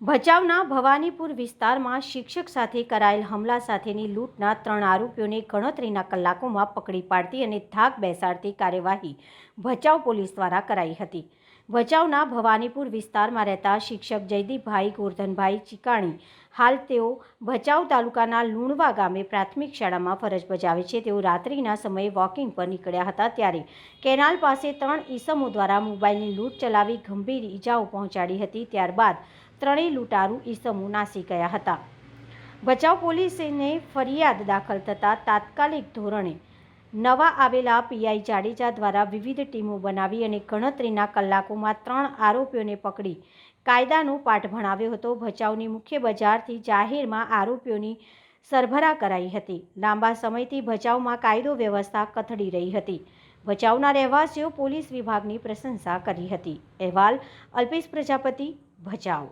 ભચાઉના ભવાનીપુર વિસ્તારમાં શિક્ષક સાથે કરાયેલ હમલા સાથેની લૂંટના ત્રણ આરોપીઓને ગણતરીના કલાકોમાં પકડી પાડતી અને થાક બેસાડતી કાર્યવાહી ભચાઉ પોલીસ દ્વારા કરાઈ હતી. ભચાઉના ભવાનીપુર વિસ્તારમાં રહેતા શિક્ષક જયદીપભાઈ ગોરધનભાઈ ચિકાણી હાલ તેઓ ભચાઉ તાલુકાના લુણવા ગામે પ્રાથમિક શાળામાં ફરજ બજાવે છે. તેઓ રાત્રિના સમયે વોકિંગ પર નીકળ્યા હતા ત્યારે કેનાલ પાસે ત્રણ ઈસમો દ્વારા મોબાઈલની લૂંટ ચલાવી ગંભીર ઈજાઓ પહોંચાડી હતી. ત્યારબાદ ત્રણેય લૂંટારૂ ઈસમો નાસી ગયા હતા. ભચાઉ પોલીસને ફરિયાદ દાખલ થતાં તાત્કાલિક ધોરણે નવા આવેલા પીઆઈ જાડેજા દ્વારા વિવિધ ટીમો બનાવી અને ગણતરીના કલાકોમાં ત્રણ આરોપીઓને પકડી કાયદાનો પાઠ ભણાવ્યો હતો. ભચાઉની મુખ્ય બજારથી જાહેરમાં આરોપીઓની સરભરા કરાઈ હતી. લાંબા સમયથી ભચાઉમાં કાયદો વ્યવસ્થા કથળી રહી હતી. ભચાઉના રહેવાસીઓ પોલીસ વિભાગની પ્રશંસા કરી હતી. અહેવાલ અલ્પેશ પ્રજાપતિ, ભચાઉ.